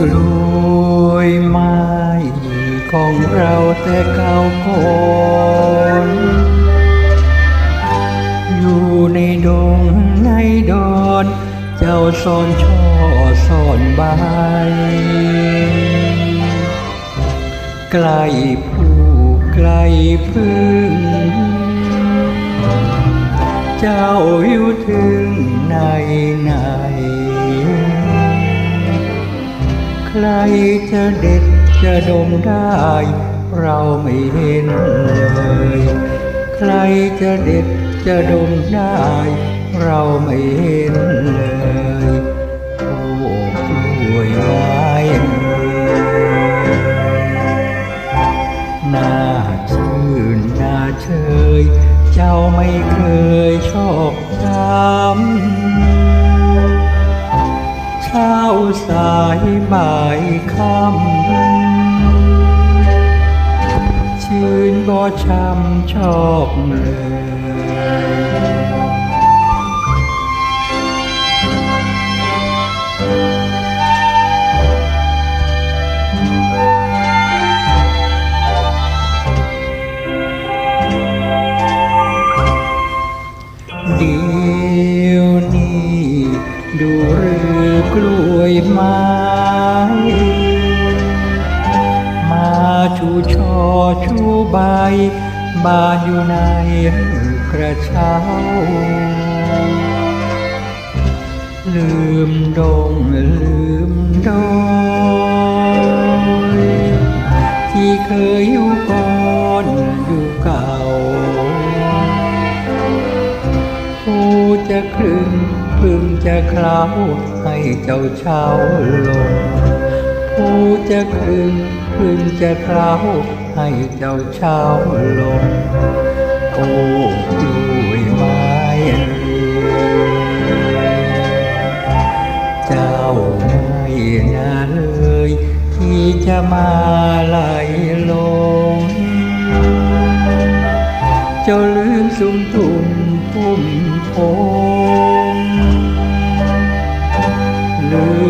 กล้วยไม้ของเราแต่เก่าก่อนอยู่ในดงในดอน เจ้าสอนช่อสอนใบใกล้ผู้ใกล้พึ่ง เจ้าอยู่ถึงในไหน รจะเด็ดจะดมได้ เราไม่เห็นเลย ใครจะเด็ดจะดมได้ เราไม่เห็นเลยโอ้กล้วยไม้เอ่ยน่าชื่นน่าเชย เจ้าไม่เคยชอบช้ำ สายบ่ายค่ำชื่นบ่ช้ำชอบเลยเดี๋ยวนี้ ดูรือกล้วยไม้มาชูช่อชูใบบานอยู่ในกระเช้า ลืมดงลืมดอยที่เคยอยู่ก่อนอยู่เก่าผู้จะครึ่ง พึงจะคล้าให้เจ้าเช้าลงผู้จะครึงพึงจะคล้าให้เจ้าเช้าลงโอ้กล้วยไม้เอ่เจ้าไม่น่าเลย ที่จะมาไหลลงเจ้าลืมสุ่มตุ่มพุ่มพง love.